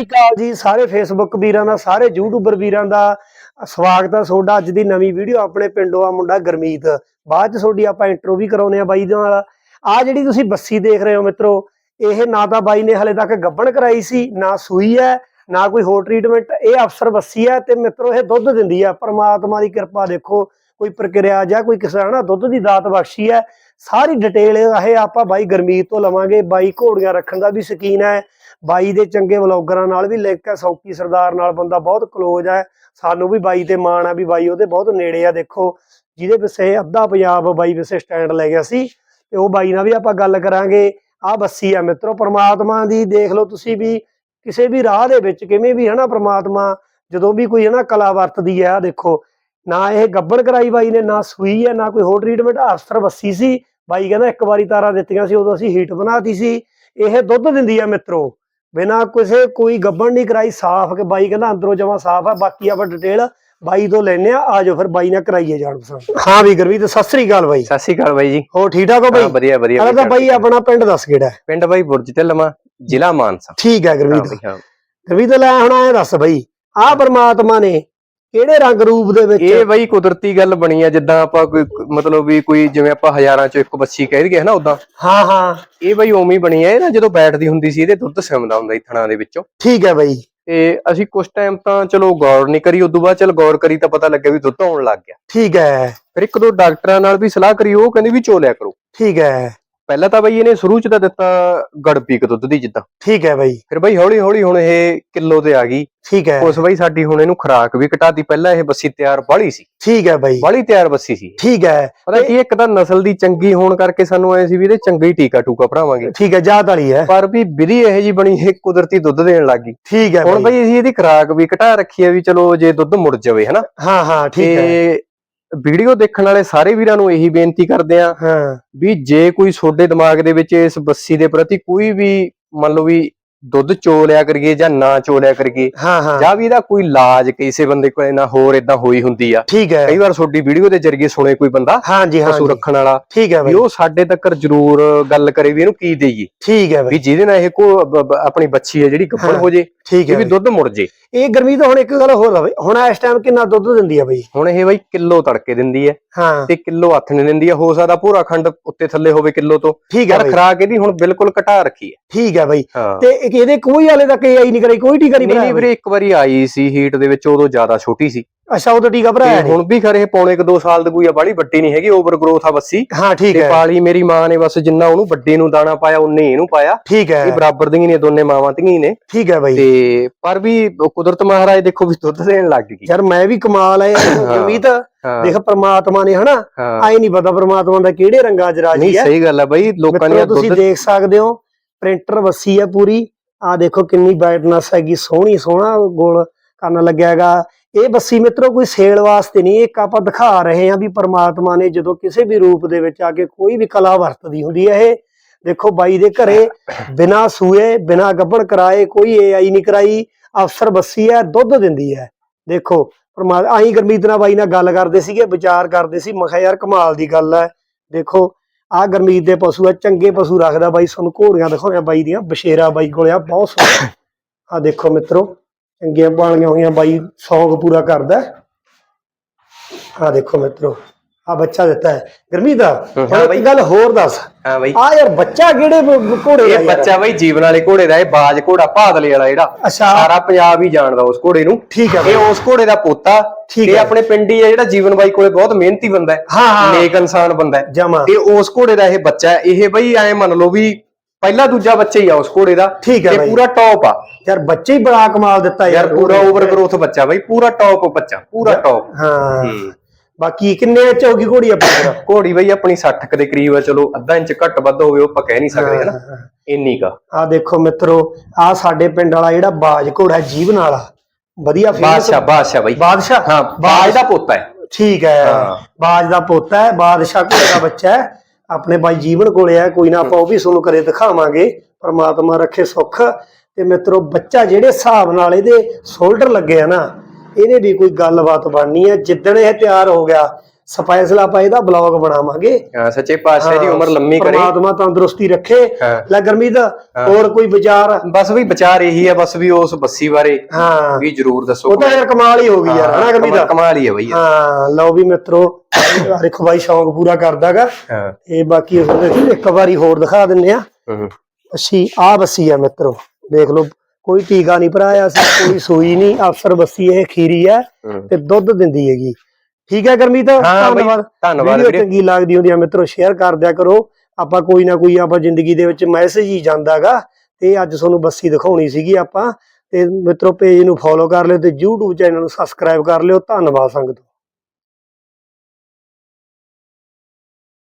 ਸਤਿ ਸ਼੍ਰੀ ਅਕਾਲ ਜੀ, ਸਾਰੇ ਫੇਸਬੁੱਕ ਵੀਰਾਂ ਦਾ, ਸਾਰੇ ਯੂਟਿਊਬਰ ਵੀਰਾਂ ਦਾ ਸਵਾਗਤ ਹੈ ਤੁਹਾਡਾ। ਅੱਜ ਦੀ ਨਵੀਂ ਵੀਡੀਓ ਆਪਣੇ ਪਿੰਡੋਂ ਆ ਮੁੰਡਾ ਗਰਮੀਤ। ਬਾਅਦ ਚ ਤੁਹਾਡੀ ਆਪਾਂ ਇੰਟਰੋ ਵੀ ਕਰਾਉਨੇ ਆ ਬਾਈ ਦੇ ਨਾਲ। ਆ ਜਿਹੜੀ ਤੁਸੀਂ ਬੱਸੀ ਦੇਖ ਰਹੇ ਹੋ ਮਿੱਤਰੋ, ਇਹ ਨਾ ਤਾਂ ਬਾਈ ਨੇ ਹਲੇ ਤੱਕ ਗੱਬਣ ਕਰਾਈ ਸੀ, ਨਾ ਸੂਈ ਹੈ, ਨਾ ਕੋਈ ਹੋਰ ਟ੍ਰੀਟਮੈਂਟ ਇਹ ਅਫਸਰ ਬੱਸੀ ਹੈ ਤੇ ਮਿੱਤਰੋ, ਇਹ ਦੁੱਧ ਦਿੰਦੀ ਹੈ ਪਰਮਾਤਮਾ ਦੀ ਕਿਰਪਾ ਦੇਖੋ, ਕੋਈ ਪ੍ਰਕਿਰਿਆ ਜਾਂ ਕੋਈ ਕਿਸੇ ਦੁੱਧ ਦੀ ਦਾਤ ਬਖਸ਼ੀ ਹੈ। ਸਾਰੀ ਡਿਟੇਲ ਇਹ ਆਪਾਂ ਬਾਈ ਗਰਮੀਤ ਤੋਂ ਲਵਾਂਗੇ। ਬਾਈ ਘੋੜੀਆਂ ਰੱਖਣ ਦਾ ਵੀ ਸ਼ਕੀਨ ਹੈ। ਬਾਈ ਦੇ ਚੰਗੇ ਵਲੌਗਰਾਂ ਨਾਲ ਵੀ ਲਿੰਕ ਹੈ, ਸੌਕੀ ਸਰਦਾਰ ਨਾਲ ਬੰਦਾ ਬਹੁਤ ਕਲੋਜ਼ ਹੈ। ਸਾਨੂੰ ਵੀ ਬਾਈ ਤੇ ਮਾਣ ਆ ਵੀ ਬਾਈ ਉਹਦੇ ਬਹੁਤ ਨੇੜੇ ਆ, ਦੇਖੋ। ਜਿਹਦੇ ਪਿੱਛੇ ਅੱਧਾ ਪੰਜਾਬ ਬਾਈ ਪਿੱਛੇ ਸਟੈਂਡ ਲੈ ਗਿਆ ਸੀ ਤੇ ਉਹ ਬਾਈ ਨਾਲ ਵੀ ਆਪਾਂ ਗੱਲ ਕਰਾਂਗੇ। ਆ ਬੱਸੀ ਆ ਮਿੱਤਰੋ, ਪ੍ਰਮਾਤਮਾ ਦੀ ਦੇਖ ਲਓ ਤੁਸੀਂ ਵੀ, ਕਿਸੇ ਵੀ ਰਾਹ ਦੇ ਵਿੱਚ ਕਿਵੇਂ ਵੀ ਹਨਾ ਪ੍ਰਮਾਤਮਾ, ਜਦੋਂ ਵੀ ਕੋਈ ਹਨਾ ਕਲਾ ਵਰਤਦੀ ਹੈ ਆ ਦੇਖੋ। ਨਾ ਇਹ ਗੱਬੜ ਕਰਾਈ ਬਾਈ ਨੇ, ਨਾ ਸੂਈ ਹੈ, ਨਾ ਕੋਈ ਹੋਰ ਟ੍ਰੀਟਮੈਂਟ ਅਫਸਰ ਬੱਸੀ ਸੀ। ਬਾਈ ਕਹਿੰਦਾ ਇੱਕ ਵਾਰੀ ਤਾਰਾਂ ਦਿੱਤੀਆਂ ਸੀ, ਉਦੋਂ ਅਸੀਂ ਹੀਟ ਬਣਾਤੀ ਸੀ। ਇਹ ਦੁੱਧ ਦਿੰਦੀ ਆ ਮਿੱਤਰੋ। ਬਿਨਾ ਕਿਸੇ ਕੋਈ ਗੱਬਣ ਨਹੀਂ ਕਰਾਈ ਸਾਫ਼ ਕਿ ਬਾਈ ਕਹਿੰਦਾ ਅੰਦਰੋਂ ਜਮਾ ਸਾਫ਼ ਆ ਬਾਕੀ ਆਪਾਂ ਡਿਟੇਲ ਬਾਈ ਤੋਂ ਲੈਣੇ ਆ ਆਜੋ ਫਿਰ ਬਾਈ ਨਾਲ ਕਰਾਈਏ ਜਾਣ ਪਸੰਦ ਹਾਂ ਵੀ ਗੁਰਵੀਰ ਸਤਿ ਸ੍ਰੀ ਅਕਾਲ ਬਾਈ। ਸਤਿ ਸ਼੍ਰੀ ਅਕਾਲ ਬਾਈ ਜੀ। ਹੋਰ ਠੀਕ ਠਾਕ ਹੋ ਬਾਈ? ਹਾਂ ਵਧੀਆ ਵਧੀਆ ਪਹਿਲਾਂ ਤਾਂ ਬਾਈ, ਆਪਣਾ ਪਿੰਡ ਦੱਸ ਕਿਹੜਾ ਹੈ? ਪਿੰਡ ਬਾਈ ਬੁਰਜ ਤੇ ਲਮਾ ਜ਼ਿਲ੍ਹਾ ਮਾਨਸਾ। ਠੀਕ ਹੈ ਹਾਂ ਹਾਂ। ਗੁਰਵੀਰ ਲੈ ਹੁਣ ਐ ਦੱਸ ਬਾਈ ਆਹ ਪਰਮਾਤਮਾ ਨੇ ਕਿਹੜੇ ਰੰਗ ਰੂਪ ਦੇ ਵਿੱਚ? ਇਹ ਬਾਈ ਕੁਦਰਤੀ ਗੱਲ ਬਣੀ ਆ ਜਿੱਦਾਂ ਆਪਾਂ ਕੋਈ ਮਤਲਬ ਵੀ ਕੋਈ ਜਿਵੇਂ ਆਪਾਂ ਹਜ਼ਾਰਾਂ ਚੋਂ ਇੱਕ ਬੱਚੀ ਕਹਿ ਦਈਏ ਨਾ ਉਦਾਂ ਹਾਂ ਹਾਂ। ਇਹ ਬਾਈ ਉਵੇਂ ਹੀ ਬਣੀ ਆ ਇਹ ਨਾ ਜਦੋਂ ਬੈਠਦੀ ਹੁੰਦੀ ਸੀ ਇਹਦੇ ਦੁੱਧ ਸਿਮਦਾ ਹੁੰਦਾ ਸੀ ਥਣਾ ਦੇ ਵਿੱਚੋਂ। ਠੀਕ ਹੈ ਬਾਈ। ਤੇ ਅਸੀਂ ਕੁਝ ਟਾਈਮ ਤਾਂ ਚਲੋ ਗੌਰ ਨਹੀਂ ਕਰੀ ਉਦੋਂ ਬਾਅਦ ਚਲ ਗੌਰ ਕਰੀ ਤਾਂ ਪਤਾ ਲੱਗਿਆ ਵੀ ਦੁੱਧ ਆਉਣ ਲੱਗ ਗਿਆ। ਠੀਕ ਹੈ। ਫਿਰ ਇੱਕ ਦੋ ਡਾਕਟਰਾਂ ਨਾਲ ਵੀ ਸਲਾਹ ਕਰੀ ਉਹ ਕਹਿੰਦੇ ਵੀ ਚੋਲਿਆ ਕਰੋ। ਠੀਕ ਹੈ। ਪਹਿਲਾਂ ਤਾਂ ਬਾਈ ਇਹਨੇ ਸ਼ੁਰੂ ਚ ਤਾਂ ਦਿੱਤਾ ਗੜਪੀਕ ਦੁੱਧ ਦੀ ਜਿੱਦਾਂ। ਠੀਕ ਹੈ ਬਾਈ। ਫਿਰ ਬਾਈ ਹੌਲੀ ਹੌਲੀ ਹੁਣ ਇਹ ਕਿਲੋ ਤੇ ਆ ਗਈ। ਠੀਕ ਹੈ। ਉਸ ਬਾਈ ਸਾਡੀ ਹੁਣ ਇਹਨੂੰ ਖੁਰਾਕ ਵੀ ਘਟਾਤੀ। ਪਹਿਲਾਂ ਇਹ ਬੱਸੀ ਤਿਆਰ ਬਾਲੀ ਸੀ। ਠੀਕ ਹੈ ਬਾਈ। ਬਾਲੀ ਤਿਆਰ ਬੱਸੀ ਸੀ। ਠੀਕ ਹੈ। ਪਤਾ ਕੀ ਇੱਕ ਤਾਂ ਨਸਲ ਦੀ ਚੰਗੀ ਹੋਣ ਕਰਕੇ ਸਾਨੂੰ ਐ ਸੀ ਵੀ ਇਹਦੇ ਚੰਗਾ ਟੀਕਾ ਟੂਕਾ ਭਰਾਵਾਂਗੇ। ਠੀਕ ਹੈ ਜਾਤ ਵਾਲੀ ਹੈ। ਪਰ ਵੀ ਵਿਧੀ ਇਹ ਜੀ ਬਣੀ ਇਹ ਕੁਦਰਤੀ ਦੁੱਧ ਦੇਣ ਲੱਗੀ ਠੀਕ ਹੈ ਹੁਣ ਬਾਈ। ਅਸੀਂ ਇਹਦੀ ਖੁਰਾਕ ਵੀ ਘਟਾ ਰੱਖੀ ਹੈ ਵੀ ਚਲੋ ਜੇ ਦੁੱਧ ਮੁੜ ਜਾਵੇ ਹਨਾ? ਹਾਂ ਹਾਂ ਠੀਕ ਹੈ। ਤੇ ਵੀਡੀਓ ਦੇਖਣ ਵਾਲੇ ਸਾਰੇ ਵੀਰਾਂ ਨੂੰ ਇਹੀ ਬੇਨਤੀ ਕਰਦੇ ਆ ਹਾਂ। ਵੀ ਜੇ ਕੋਈ ਤੁਹਾਡੇ ਦਿਮਾਗ ਦੇ ਵਿੱਚ ਇਸ ਬੱਸੀ ਦੇ ਪ੍ਰਤੀ ਕੋਈ ਵੀ ਮੰਨ ਲਓ ਵੀ ਦੁੱਧ ਚੋਲਿਆ ਕਰੀਏ ਜਾਂ ਨਾ ਚੋਲਿਆ ਕਰੀਏ ਹਾਂ ਹਾਂ। ਜਾਂ ਵੀ ਇਹਦਾ ਕੋਈ ਇਲਾਜ ਕਿਸੇ ਬੰਦੇ ਕੋਲ ਨਾ ਹੋਰ ਇਦਾਂ ਹੋਈ ਹੁੰਦੀ ਆ। ਠੀਕ ਹੈ। ਕਈ ਵਾਰ ਤੁਹਾਡੀ ਵੀਡੀਓ ਦੇ ਜ਼ਰੀਏ ਸੁਣੇ ਕੋਈ ਬੰਦਾ ਹਾਂ ਜੀ ਹਾਂ ਪਸ਼ੂ। ਰੱਖਣ ਵਾਲਾ ਠੀਕ ਹੈ ਵੀ ਬਾਈ। ਉਹ ਸਾਡੇ ਤੱਕ ਜਰੂਰ ਗੱਲ ਕਰੇ ਵੀ ਇਹਨੂੰ ਕੀ ਦੇਈਏ। ਠੀਕ ਹੈ ਵੀ ਜਿਹਦੇ ਨਾਲ ਇਹ ਕੋ ਆਪਣੀ ਬੱਚੀ ਹੈ ਜਿਹੜੀ ਗੱਭਣ। ਹੋ ਜੇ। ਠੀਕ ਇਹ ਹੈ ਵੀ ਬਾਈ। ਦੁੱਧ ਮੁੜ ਜੇ। ਇਹ ਗਰਮੀ ਤਾਂ ਹੁਣ ਇੱਕ ਗੱਲ ਹੋਰ ਆ ਬਾਈ। ਹੁਣ ਇਸ ਟਾਈਮ ਕਿੰਨਾ ਦੁੱਧ ਦਿੰਦੀ ਆ ਬਾਈ? ਹੁਣ ਇਹ ਬਈ ਕਿਲੋ ਤੜਕੇ ਦਿੰਦੀ ਹੈ ਹਾਂ। ਤੇ ਕਿਲੋ ਹੱਥ ਨੇ ਦਿੰਦੀ ਹੈ। ਹੋ ਸਕਦਾ ਪੂਰਾ ਖੰਡ ਉੱਤੇ ਥੱਲੇ ਹੋਵੇ ਕਿਲੋ ਤੋਂ। ਠੀਕ ਹੈ ਪਰ ਬਾਈ। ਖਰਾਕ ਇਹਦੀ ਹੁਣ ਬਿਲਕੁਲ ਘਟਾ ਰੱਖੀ ਹੈ। ਠੀਕ ਹੈ ਬਾਈ। ਤੇ ਇਹਦੇ ਕੋਈ ਹਾਲੇ ਤੱਕ AI ਨਹੀਂ ਕਰਾਈ ਕੋਈ ਟੀਕਾ ਨਹੀਂ ਨਹੀਂ? ਵੀਰੇ ਇੱਕ ਵਾਰੀ ਆਈ ਸੀ ਹੀਟ ਦੇ ਵਿੱਚ ਉਦੋਂ ਜ਼ਿਆਦਾ ਛੋਟੀ ਸੀ। ਅੱਛਾ ਉਹ ਤਾਂ ਟੀਕਾ ਭਰਾਇਆ ਤੇ ਨਹੀਂ ਹੁਣ ਵੀ ਖਰੇ ਪੌਣੇ ਕ 2 ਸਾਲ ਦੀ ਕੋਈ ਆ ਬਾਲੀ ਵੱਡੀ ਨਹੀਂ ਹੈਗੀ ਓਵਰ ਗਰੋਥ ਆ ਬੱਸੀ। ਹਾਂ ਠੀਕ ਤੇ ਹੈ। ਪਾਲੀ ਮੇਰੀ ਮਾਂ ਨੇ ਬਸ ਜਿੰਨਾ ਉਹਨੂੰ ਵੱਡੇ ਨੂੰ ਦਾਣਾ ਪਾਇਆ ਹੀ ਇਹਨੂੰ ਪਾਇਆ। ਠੀਕ ਹੈ। ਇਹ ਬਰਾਬਰ ਦੀਆਂ ਨੇ ਦੋਨੇ ਮਾਵਾਂ ਧੀਆਂ ਹੀ ਨੇ। ਠੀਕ ਹੈ ਬਾਈ। ਤੇ ਪਰ ਵੀ ਕੁਦਰਤ ਮਹਾਰਾਜ ਦੇਖੋ ਵੀ ਦੁੱਧ ਦੇਣ ਲੱਗ ਗਈ। ਯਾਰ ਮੈਂ ਵੀ ਕਮਾਲ ਹੈ। ਹਾਂ। ਦੇਖ ਪ੍ਰਮਾਤਮਾ ਨੇ ਹਨਾ? ਆਏ ਨਹੀਂ ਪਤਾ ਪ੍ਰਮਾਤਮਾ ਦਾ ਕਿਹੜੇ ਰੰਗਾਂ 'ਚ ਰਾਜੀ ਨਹੀਂ ਹੈ। ਸਹੀ ਗੱਲ ਹੈ ਬਾਈ ਲੋਕਾਂ ਦੀਆਂ ਤੁਸੀਂ ਦੇਖ ਸਕਦੇ ਹੋ ਪ੍ਰਿੰਟਰ ਵੱਸੀ ਹੈ ਪੂਰੀ। ਆ ਦੇਖੋ ਕਿੰਨੀ ਬ੍ਰਾਈਟਨੈਸ ਹੈਗੀ ਸੋਹਣੀ ਸੋਹਣਾ ਗੋਲ ਕਰਨ ਲੱਗਿਆ ਹੈਗਾ। ਇਹ ਬੱਸੀ ਮਿੱਤਰੋ, ਕੋਈ ਸੇਲ ਵਾਸਤੇ ਨਹੀਂ, ਇੱਕ ਆਪਾਂ ਦਿਖਾ ਰਹੇ ਹਾਂ ਵੀ ਪਰਮਾਤਮਾ ਨੇ ਜਦੋਂ ਕਿਸੇ ਵੀ ਰੂਪ ਦੇ ਵਿੱਚ ਆ ਕੇ ਕੋਈ ਵੀ ਕਲਾ ਵਰਤਦੀ ਹੁੰਦੀ ਹੈ ਇਹ। ਦੇਖੋ ਬਾਈ ਦੇ ਘਰੇ ਬਿਨਾ ਸੂਏ, ਬਿਨਾ ਗੱਭਣ ਕਰਾਏ ਕੋਈ ਏਆਈ ਨਹੀਂ ਕਰਾਈ, ਅਫਸਰ ਬੱਸੀ ਹੈ, ਦੁੱਧ ਦਿੰਦੀ ਹੈ। ਦੇਖੋ, ਪਰਮਾ, ਆਈ ਗਰਮੀਤ ਨਾਲ ਬਾਈ ਨਾਲ ਗੱਲ ਕਰਦੇ ਸੀਗੇ, ਵਿਚਾਰ ਕਰਦੇ ਸੀ, ਮੈਂ ਯਾਰ ਕਮਾਲ ਦੀ ਗੱਲ ਹੈ। ਦੇਖੋ ਆ ਗਰਮੀਤ ਦੇ ਪਸ਼ੂ ਆ ਚੰਗੇ ਪਸ਼ੂ ਰੱਖਦਾ ਬਾਈ, ਸਾਨੂੰ ਘੋੜੀਆਂ ਦਿਖਾਉਣੀਆਂ ਬਾਈ ਦੀਆਂ ਬਸ਼ੇਰਾ ਬਾਈ ਕੋਲ ਆ, ਬਹੁਤ ਸੋਹਣਾ। ਆ ਦੇਖੋ ਮਿੱਤਰੋ ਚੰਗੀਆਂ ਬਾਲੀਆਂ ਹੋਈਆਂ ਬਾਈ ਸ਼ੌਂਕ ਪੂਰਾ ਕਰਦਾ। ਆ ਦੇਖੋ ਮਿੱਤਰੋ ਆ ਬੱਚਾ ਦਿੱਤਾ ਹੈ। ਗਰਮੀਤ ਦਾ ਹਾਂ ਹੁਣ ਬਾਈ। ਇੱਕ ਗੱਲ ਹੋਰ ਦੱਸ। ਹਾਂ ਬਾਈ। ਆ ਯਾਰ ਬੱਚਾ ਕਿਹੜੇ ਘੋੜੇ ਦਾ ਇਹ? ਬੱਚਾ ਬਾਈ ਜੀਵਨ ਵਾਲੇ ਘੋੜੇ ਦਾ ਇਹ ਬਾਜ ਘੋੜਾ ਭਾਦਲੇ ਵਾਲਾ ਜਿਹੜਾ। ਸਾਰਾ ਪੰਜਾਬ ਹੀ ਜਾਣਦਾ ਉਸ ਘੋੜੇ ਨੂੰ। ਠੀਕ ਹੈ ਇਹ ਉਸ ਘੋੜੇ ਦਾ ਪੋਤਾ। ਠੀਕ ਇਹ। ਆਪਣੇ ਪਿੰਡ ਹੀ ਹੈ ਜਿਹੜਾ ਜੀਵਨ ਬਾਈ ਕੋਲੇ ਬਹੁਤ ਮਿਹਨਤੀ ਬੰਦਾ ਹੈ। ਹਾਂ ਹਾਂ। ਨੇਕ ਇਨਸਾਨ ਬੰਦਾ ਹੈ। ਜਮਾ। ਤੇ ਉਸ ਘੋੜੇ ਦਾ ਇਹ ਬੱਚਾ ਹੈ। ਇਹ ਬਈ ਐ ਮੰਨ ਲਓ ਵੀ ਪਹਿਲਾ ਦੂਜਾ ਬੱਚਾ ਹੀ ਆ ਉਸ ਘੋੜੇ ਦਾ ਠੀਕ ਹੈ ਤੇ ਬਾਈ। ਪੂਰਾ ਟੌਪ ਆ। ਯਾਰ ਬੱਚੇ ਹੀ ਬੜਾ ਕਮਾਲ ਦਿੱਤਾ ਯਾਰ ਪੂਰਾ ਓਵਰ ਗਰੋਥ ਬੱਚਾ ਬਈ ਪੂਰਾ ਟੌਪ ਬੱਚਾ ਪੂਰਾ ਟੌਪ ਹਾਂ। ਹੂੰ। ਬਾਕੀ ਕਿੰਨੇ ਇੰਚ ਹੋਗੀ ਘੋੜੀ ਆਪਣੀ ਫਿਰ? ਘੋੜੀ ਬਈ ਆਪਣੀ 60 ਕ ਦੇ ਕਰੀਬ ਆ ਚਲੋ ਅੱਧਾ ਇੰਚ ਘੱਟ ਵੱਧ ਹੋਵੇ ਉਹ ਆਪਾਂ ਕਹਿ ਨਹੀਂ ਸਕਦੇ ਹਨਾ? ਇੰਨੀ ਕਾ ਆ। ਦੇਖੋ ਮਿੱਤਰੋ ਆ ਸਾਡੇ ਪਿੰਡ ਵਾਲਾ ਜਿਹੜਾ ਬਾਜ ਘੋੜਾ ਜੀਵਨ ਵਾਲਾ ਵਧੀਆ famous- ਬਾਦਸ਼ਾਹ ਬਾਦਸ਼ਾਹ ਬਈ। ਬਾਦਸ਼ਾਹ? ਹਾਂ ਬਾਜ ਦਾ ਪੋਤਾ ਹੈ। ਠੀਕ ਹੈ। ਹਾਂ। ਬਾਜ ਦਾ ਪੋਤਾ ਹੈ ਬਾਦਸ਼ਾਹ ਘੋੜੇ ਦਾ ਬੱਚਾ ਹੈ। ਆਪਣੇ ਬਾਈ ਜੀਵਨ ਕੋਲੇ ਆ, ਕੋਈ ਨਾ ਆਪਾਂ ਉਹ ਵੀ ਤੁਹਾਨੂੰ ਕਰੇ ਦਿਖਾਵਾਂਗੇ, ਪਰਮਾਤਮਾ ਰੱਖੇ ਸੁੱਖ। ਤੇ ਮਿੱਤਰੋ, ਬੱਚਾ ਜਿਹੜੇ ਹਿਸਾਬ ਨਾਲ ਇਹਦੇ ਸ਼ੋਲਡਰ ਲੱਗੇ ਆ ਨਾ, ਇਹਦੇ ਵੀ ਕੋਈ ਗੱਲਬਾਤ ਬਣਨੀ ਹੈ ਜਿੱਦਣ ਇਹ ਤਿਆਰ ਹੋ ਗਿਆ ਸਪੈਸ਼ਲ ਆਪਾਂ ਇਹਦਾ ਬਲੌਗ ਬਣਾਵਾਂਗੇ। ਹਾਂ, ਸੱਚੇ ਪਾਤਸ਼ਾਹ ਦੀ ਉਮਰ ਲੰਮੀ ਕਰੇ। ਪਰਮਾਤਮਾ ਤੰਦਰੁਸਤੀ ਰੱਖੇ। ਲੈ ਗਰਮੀਤ ਹੋਰ ਕੋਈ ਵਿਚਾਰ? ਬਸ ਵੀ ਵਿਚਾਰ ਇਹੀ ਆ ਬਸ ਵੀ ਉਸ ਬੱਸੀ ਬਾਰੇ ਹਾਂ। ਵੀ ਜਰੂਰ ਦੱਸੋ ਉਹ ਤਾਂ ਯਾਰ ਕਮਾਲ ਹੀ ਹੋ ਗਈ ਯਾਰ ਹਨਾ ਗਰਮੀਤ? ਕਮਾਲ- ਕਮਾਲ ਹੀ ਆ ਬਈ। ਹਾਂ ਲਓ ਵੀ ਮਿੱਤਰੋ ਦੇਖੋ ਬਾਈ ਸ਼ੌਂਕ ਪੂਰਾ ਕਰਦਾਗਾ। ਇਹ ਬਾਕੀ ਦੇ ਇੱਕ ਵਾਰੀ ਹੋਰ ਦਿਖਾ ਦਿੰਨੇ ਆ। ਬੱਸੀ ਆ ਬੱਸੀ ਆ ਮਿੱਤਰੋ ਦੇਖ ਲਓ ਕੋਈ ਟੀਕਾ ਨਹੀਂ ਭਰਾਇਆ ਸੀ ਕੋਈ ਸੂਈ ਨਹੀਂ ਅਫਸਰ ਬੱਸੀ ਇਹ ਖੀਰੀ ਹੂੰ। ਤੇ ਦੁੱਧ ਦਿੰਦੀ ਹੈਗੀ। ਠੀਕ ਹੈ ਗਰਮੀਤ ਹਾਂ ਬਈ ਧੰਨਵਾਦ। ਧੰਨਵਾਦ ਵੀਡੀਓ ਵੀਰੇ ਚੰਗੀ ਲੱਗਦੀ ਹੁੰਦੀ ਆ ਮਿੱਤਰੋ ਸ਼ੇਅਰ ਕਰ ਦਿਆ ਕਰੋ। ਆਪਾਂ ਕੋਈ ਨਾ ਕੋਈ ਆਪਾਂ ਜ਼ਿੰਦਗੀ ਦੇ ਵਿੱਚ ਮੈਸੇਜ ਹੀ ਜਾਂਦਾਗਾ ਤੇ ਅੱਜ ਤੁਹਾਨੂੰ ਬੱਸੀ ਦਿਖਾਉਣੀ ਸੀਗੀ ਆਪਾਂ। ਤੇ ਮਿੱਤਰੋ ਪੇਜ ਨੂੰ ਫੋਲੋ ਕਰ ਲਿਓ ਤੇ YouTube ਚੈਨਲ ਨੂੰ ਸਬਸਕ੍ਰਾਈਬ ਕਰ ਲਿਓ। ਧੰਨਵਾਦ ਸੰਗਤ।